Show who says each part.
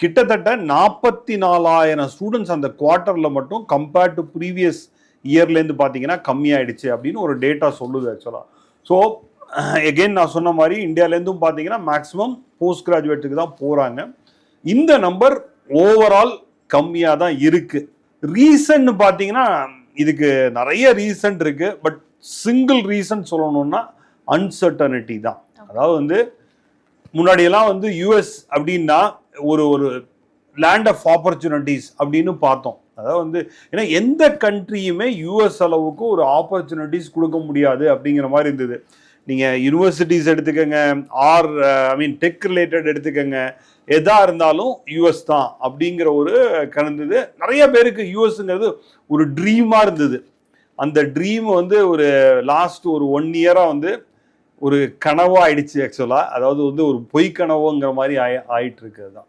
Speaker 1: கிட்டத்தட்ட நாற்பத்தி நாலாயிரம் ஸ்டூடெண்ட்ஸ் அந்த குவார்ட்டரில் மட்டும் கம்பேர்ட் டு ப்ரீவியஸ் இயர்லேருந்து பார்த்தீங்கன்னா கம்மியாயிடுச்சு அப்படின்னு ஒரு டேட்டா சொல்லுது ஆக்சுவலாக ஸோ எகெயின் நான் சொன்ன மாதிரி இந்தியாவிலேருந்தும் பார்த்தீங்கன்னா மேக்ஸிமம் போஸ்ட் கிராஜுவேட்டுக்கு தான் போகிறாங்க இந்த நம்பர் ஓவரால் கம்மியாக தான் இருக்குது ரீசன் பார்த்தீங்கன்னா இதுக்கு நிறைய ரீசன் இருக்குது பட் சிங்கிள் ரீசன் சொல்லணும்னா அன்சர்டனிட்டி தான். அதாவது வந்து முன்னாடியெல்லாம் வந்து யூஎஸ் அப்படின்னா ஒரு ஒரு லேண்ட் ஆஃப் ஆப்பர்ச்சுனிட்டிஸ் அப்படின்னு பார்த்தோம். அதாவது வந்து ஏன்னா எந்த கண்ட்ரியுமே யூஎஸ் அளவுக்கு ஒரு ஆப்பர்ச்சுனிட்டிஸ் கொடுக்க முடியாது அப்படிங்கிற மாதிரி இருந்தது. நீங்கள் யூனிவர்சிட்டிஸ் எடுத்துக்கோங்க or I mean tech related எடுத்துக்கோங்க எதாக இருந்தாலும் யூஎஸ் தான் அப்படிங்கிற ஒரு கலந்தது. நிறைய பேருக்கு யூஎஸ்ங்கிறது ஒரு ட்ரீமாக இருந்தது. அந்த ட்ரீம் வந்து ஒரு லாஸ்ட் ஒரு ஒன் இயராக வந்து ஒரு கனவாக ஆயிடுச்சு ஆக்சுவலாக அதாவது வந்து ஒரு பொய் கனவுங்கிற மாதிரி ஆயி ஆயிட்டு இருக்குது தான்.